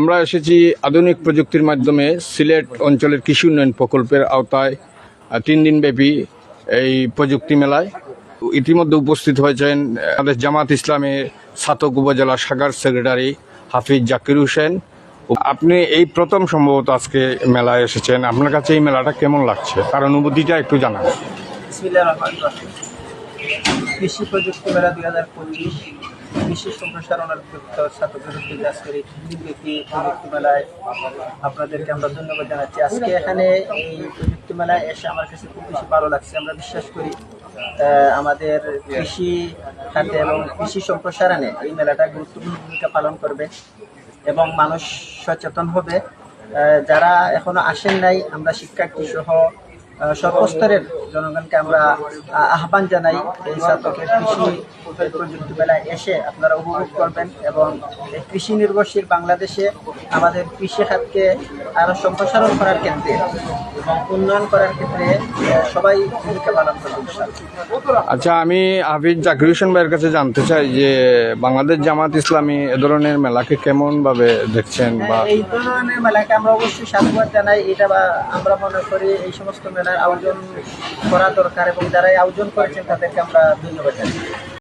আমরা এসেছি আধুনিক প্রযুক্তির মাধ্যমে সিলেট অঞ্চলের কৃষি উন্নয়ন প্রকল্পের আওতায় তিন দিনব্যাপী এই প্রযুক্তি মেলায়। ইতিমধ্যে উপস্থিত হয়েছেন আমাদের জামাত ইসলামের ছাতক উপজেলা শাখার সেক্রেটারি হাফিজ জাকির হোসেন। আপনি এই প্রথম সম্ভবত আজকে মেলায় এসেছেন। আপনার কাছে এই মেলাটা কেমন লাগছে? তার অনুভূতিটা একটু জানান। কৃষি প্রযুক্তি মেলা দুই কৃষি সম্প্রসারণের যুক্ত ছাত্রদের উদ্যোগে আজকের এই দিনব্যাপী প্রযুক্তি মেলায় আপনাদেরকে আমরা ধন্যবাদ জানাচ্ছি। আজকে এখানে এই প্রযুক্তি মেলায় এসে আমার কাছে খুব বেশি ভালো লাগছে। আমরা বিশ্বাস করি আমাদের কৃষি খাতে এবং কৃষি সম্প্রসারণে এই মেলাটা গুরুত্বপূর্ণ ভূমিকা পালন করবে এবং মানুষ সচেতন হবে। যারা এখনও আসেন নাই, আমরা শিক্ষার্থী সহ সর্বস্তরের জনগণকে আমরা আহ্বান জানাই এই ছাত্রকে কৃষি প্রযুক্তি মেলায় এসে আপনারা উপভোগ করবেন এবং এই কৃষি নির্ভরশীল বাংলাদেশে আমাদের কৃষি খাতকে আরও সম্প্রসারণ করার ক্ষেত্রে এবং উন্নয়ন করার ক্ষেত্রে সবাই ভূমিকা পালন করবে আচ্ছা আমি হাফিজ জাকির হোসেন ভাইয়ের কাছে জানতে চাই যে বাংলাদেশ জামাত ইসলামী এ ধরনের মেলাকে কেমনভাবে দেখছেন বা হ্যাঁ, এই ধরনের মেলাকে আমরা অবশ্যই সাধুবাদ জানাই। এটা বা আমরা মনে করি এই সমস্ত মেলার আয়োজন করা দরকার এবং যারা আয়োজন করেছেন তাদেরকে আমরা ধন্যবাদ জানাই।